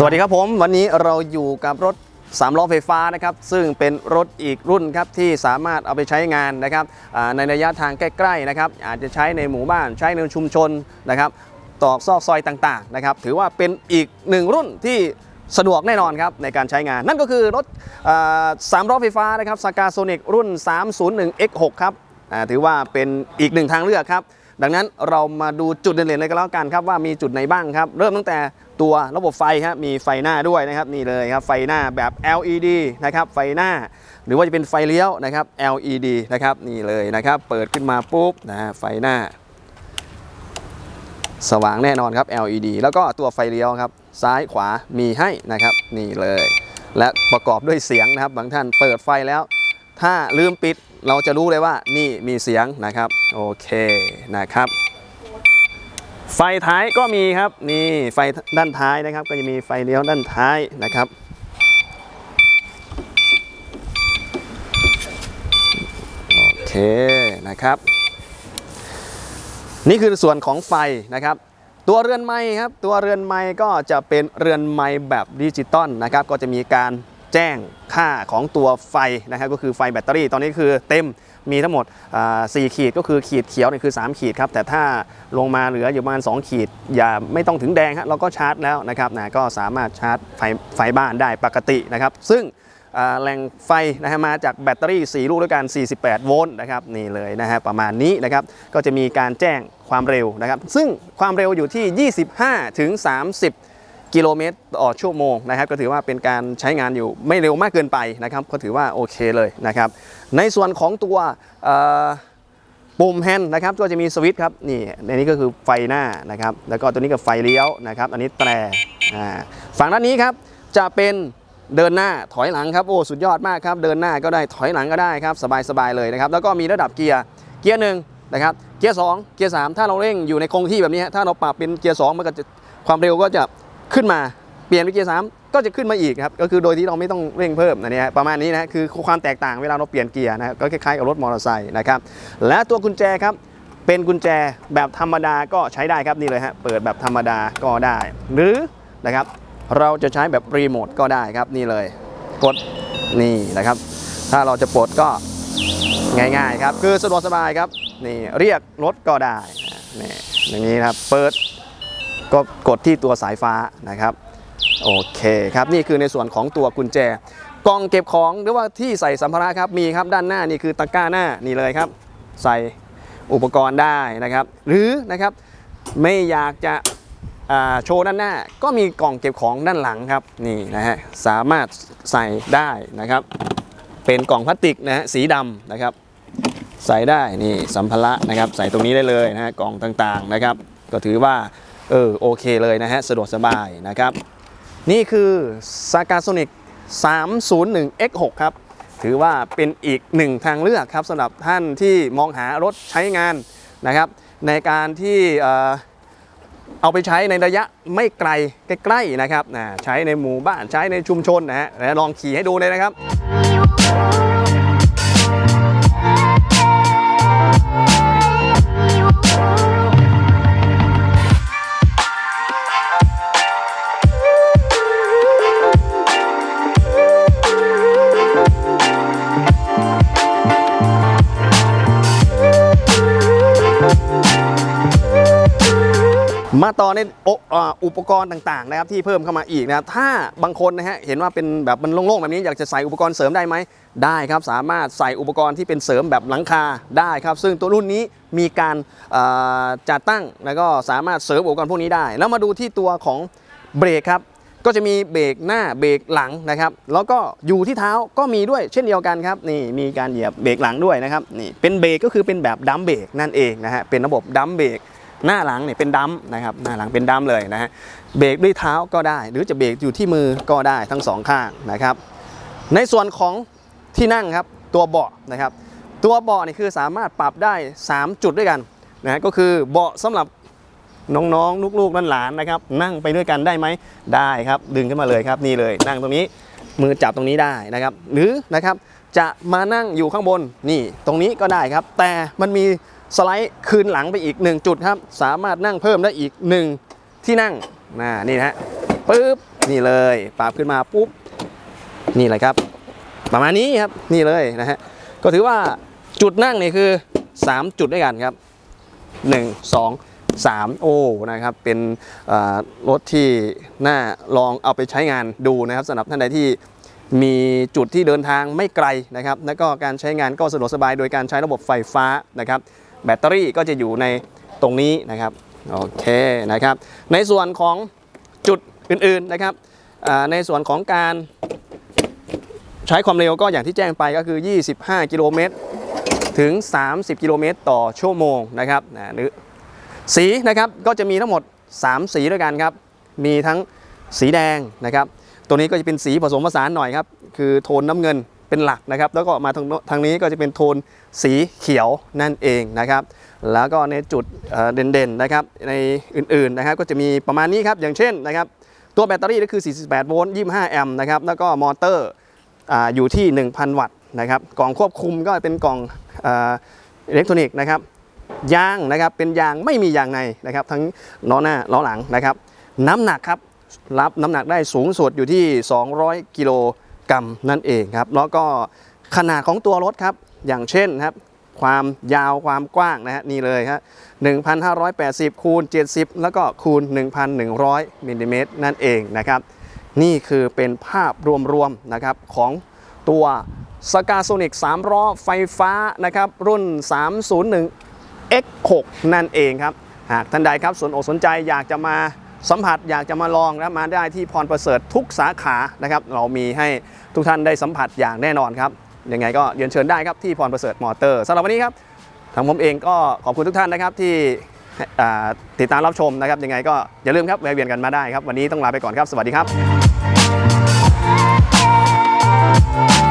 สวัสดีครับผม วันนี้เราอยู่กับรถ3ล้อไฟฟ้านะครับซึ่งเป็นรถอีกรุ่นครับที่สามารถเอาไปใช้งานนะครับในระยะทางใกล้ๆนะครับอาจจะใช้ในหมู่บ้านใช้ในชุมชนนะครับตอกซอกซอยต่างๆนะครับถือว่าเป็นอีกหนึ่งรุ่นที่สะดวกแน่นอนครับในการใช้งาน นั่นก็คือรถสามล้อไฟฟ้านะครับสกาโซนิกรุ่น 301X6 ครับถือว่าเป็นอีกหนึ่งทางเลือกครับ ดังนั้นเรามาดูจุดเด่นๆเลยกันแล้วกันครับว่ามีจุดไหนบ้างครับ เริ่มตั้งแต่ตัวระบบไฟครับมีไฟหน้าด้วยนะครับนี่เลยครับไฟหน้าแบบ LED นะครับไฟหน้า หรือว่าจะเป็นไฟเลี้ยวนะครับ LED นะครับนี่เลยนะครับ เปิดขึ้นมาปุ๊บนะฮะไฟหน้า สว่างแน่นอนครับ LED แล้วก็ตัวไฟเลี้ยวครับ ซ้ายขวามีให้นะครับ นี่เลย และประกอบด้วยเสียงนะครับบางท่านเปิดไฟแล้ว ถ้าลืมปิด เราจะรู้เลยว่านี่มีเสียงนะครับโอเคนะครับ ไฟท้ายก็มีครับนี่ไฟด้านท้ายนะครับ ก็จะมีไฟเลี้ยวด้านท้ายนะครับโอเคนะครับ นี่คือส่วนของไฟนะครับตัวเรือนไม้ครับตัวเรือนไม้ก็จะเป็นเรือนไม้แบบดิจิตอลนะครับ ก็จะมีการ แจ้งค่าของตัวไฟนะครับก็คือไฟแบตเตอรี่ตอนนี้คือเต็มมีทั้งหมด 4 ขีดก็คือขีดเขียวนี่คือ 3 ขีดครับแต่ถ้าลงมาเหลืออยู่ประมาณ 2 ขีด อย่าไม่ต้องถึงแดงฮะเราก็ชาร์จแล้วนะครับนะก็สามารถชาร์จไฟไฟบ้านได้ปกตินะครับ ซึ่งแหล่งไฟนะฮะมาจากแบตเตอรี่ 4 ลูกด้วยกัน 48 โวลต์นะครับนี่เลยนะฮะประมาณนี้นะครับก็จะมีการแจ้งความเร็วนะครับ ซึ่งความเร็วอยู่ที่ 25 ถึง 30 กิโลเมตรต่อชั่วโมงนะครับ ก็ถือว่าเป็นการใช้งานอยู่ไม่เร็วมากเกินไปนะครับ ก็ถือว่าโอเคเลยนะครับ ในส่วนของตัวปุ่มแฮนด์นะครับก็จะมีสวิตช์ครับนี่ในนี้ก็คือไฟหน้านะครับ แล้วก็ตัวนี้ก็ไฟเลี้ยวนะครับ อันนี้แตรฝั่งด้านนี้ครับจะเป็นเดินหน้าถอยหลังครับโอ้สุดยอดมากครับเดินหน้าก็ได้ถอยหลังก็ได้ครับสบายๆเลยนะครับ แล้วก็มีระดับเกียร์เกียร์หนึ่งนะครับเกียร์สองเกียร์สามถ้าเราเร่งอยู่ในคงที่แบบนี้ถ้าเราปรับเป็นเกียร์สองมันก็จะความเร็วก็จะ ขึ้นมาเปลี่ยนเป็นเกียร์สามก็จะขึ้นมาอีกครับก็คือโดยที่เราไม่ต้องเร่งเพิ่มนะเนี่ยประมาณนี้นะคือความแตกต่างเวลาเราเปลี่ยนเกียร์นะครับก็คล้ายๆกับรถมอเตอร์ไซค์นะครับและตัวกุญแจครับเป็นกุญแจแบบธรรมดาก็ใช้ได้ครับนี่เลยฮะเปิดแบบธรรมดาก็ได้ หรือนะครับเราจะใช้แบบรีโมทก็ได้ครับนี่เลยกดนี่นะครับ ถ้าเราจะปลดก็ง่ายๆครับคือสะดวกสบายครับนี่เรียกรถก็ได้นี่อย่างนี้ครับเปิด ก็กดที่ตัวสายฟ้านะครับโอเคครับนี่คือในส่วนของตัวกุญแจกล่องเก็บของหรือว่าที่ใส่สัมภาระครับมีครับด้านหน้านี่คือตะกร้าหน้านี่เลยครับ ใส่อุปกรณ์ได้นะครับ หรือนะครับไม่อยากจะโชว์ด้านหน้า ก็มีกล่องเก็บของด้านหลังครับนี่นะฮะสามารถใส่ได้นะครับ เป็นกล่องพลาสติกนะฮะสีดำนะครับ ใส่ได้นี่สัมภาระนะครับ ใส่ตรงนี้ได้เลยนะฮะกล่องต่างๆนะครับ ก็ถือว่า เออโอเคเลยนะฮะ สะดวกสบายนะครับ นี่คือ s a g a s o n i c 301X6 ครับ ถือว่าเป็นอีกหนึ่งทางเลือกครับสำหรับท่านที่มองหารถใช้งานนะครับ ในการที่เออเอาไปใช้ในระยะไม่ไกลใกล้ๆนะครับนะใช้ในหมู่บ้านใช้ในชุมชนนะฮะและลองขี่ให้ดูเลยนะครับ มาต่อในอ,อ,อุปกรณ์ต่างๆนะครับที่เพิ่มเข้ามาอีกนะครับถ้าบางคนนะฮะเห็นว่าเป็นแบบมันโล่งๆแบบนี้อยากจะใส่อุปกรณ์เสริมได้ไหมได้ครับสามารถใส่อุปกรณ์ที่เป็นเสริมแบบหลังคาได้ครับ ซึ่งตัวรุ่นนี้มีการจัดตั้งแล้วก็สามารถเสริมอุปกรณ์พวกนี้ได้ แล้วมาดูที่ตัวของเบรกครับก็จะมีเบรกหน้าเบรกหลังนะครับ แล้วก็อยู่ที่เท้าก็มีด้วยเช่นเดียวกันครับนี่มีการเหยียบเบรกหลังด้วยนะครับนี่เป็นเบรกก็คือเป็นแบบดัมเบรกนั่นเองนะฮะเป็นระบบดัมเบรก หน้าหลังเนี่ยเป็นดัมนะครับหน้าหลังเป็นดัมเลยนะฮะเบรกด้วยเท้าก็ได้ หรือจะเบรกอยู่ที่มือก็ได้ทั้งสองข้างนะครับ ในส่วนของที่นั่งครับตัวเบาะนะครับ ตัวเบาะนี่คือสามารถปรับได้ 3 จุดด้วยกันนะฮะก็คือเบาะสำหรับน้องๆลูกๆหลานๆนะครับ นั่งไปด้วยกันได้ไหมได้ครับ ดึงขึ้นมาเลยครับนี่เลย นั่งตรงนี้มือจับตรงนี้ได้นะครับ หรือนะครับ จะมานั่งอยู่ข้างบนนี่ตรงนี้ก็ได้ครับ แต่มันมีสไลด์คืนหลังไปอีก 1 จุดครับ สามารถนั่งเพิ่มได้อีก 1 ที่นั่งนะนี่นะฮะปึ๊บนี่เลยปรับขึ้นมาปุ๊บนี่เลยครับ ประมาณนี้ครับนี่เลยนะฮะก็ถือว่าจุดนั่งนี่คือ 3 จุดด้วยกันครับ 1 2 3 โอ้นะครับเป็นรถที่น่าลองเอาไปใช้งานดูนะครับสำหรับท่านใดที่ มีจุดที่เดินทางไม่ไกลนะครับ แล้วก็การใช้งานก็สะดวกสบายโดยการใช้ระบบไฟฟ้านะครับ แบตเตอรี่ก็จะอยู่ในตรงนี้นะครับ โอเคนะครับ ในส่วนของจุดอื่นๆนะครับ ในส่วนของการใช้ความเร็วก็อย่างที่แจ้งไปก็คือ 25 กิโลเมตรถึง 30 กิโลเมตรต่อชั่วโมงนะครับนะหรือสีนะครับก็จะมีทั้งหมด 3 สีด้วยกันครับ มีทั้งสีแดงนะครับ ตัวนี้ก็จะเป็นสีผสมผสานหน่อยครับ คือโทนน้ำเงินเป็นหลักนะครับ แล้วก็มาทางน้ทางนี้ก็จะเป็นโทนสีเขียวนั่นเองนะครับ แล้วก็ในจุดเด่นๆนะครับ ในอื่นๆนะครับ ก็จะมีประมาณนี้ครับ อย่างเช่นนะครับ ตัวแบตเตอรี่ก็คือ 48 โวลต์ 25 แอมป์นะครับ แล้วก็มอเตอร์ออยู่ที่ 1,000 วัตต์นะครับ กล่องควบคุมก็เป็นกล่องอิเล็กทรอนิกส์นะครับ ยางนะครับ เป็นยางไม่มียางในนะครับ ทั้งล้อหน้าล้อหลังนะครับ น้ำหนักครับ รับน้ำหนักได้สูงสุดอยู่ที่ 200 กิโลกรัมนั่นเองครับแล้วก็ขนาดของตัวรถครับอย่างเช่นครับความยาวความกว้างนะฮะนี่เลยครับ1,580 คูณ 70 แล้วก็คูณ 1,100มิลลิเมตรนั่นเองนะครับนี่คือเป็นภาพรวมๆนะครับของตัว s c a s o n i c 3ล้อไฟฟ้านะครับรุ่น 301 X6 นั่นเองครับ หากท่านใดครับสนอกสนใจอยากจะมา สัมผัสอยากจะมาลองนะมาได้ที่พรประเสริฐทุกสาขานะครับ เรามีให้ทุกท่านได้สัมผัสอย่างแน่นอนครับยังไงก็เรียนเชิญได้ครับที่พรประเสริฐมอเตอร์สำหรับวันนี้ครับทางผมเองก็ขอบคุณทุกท่านนะครับที่ติดตามรับชมนะครับ ยังไงก็อย่าลืมครับแวะเวียนกันมาได้ครับ วันนี้ต้องลาไปก่อนครับ สวัสดีครับ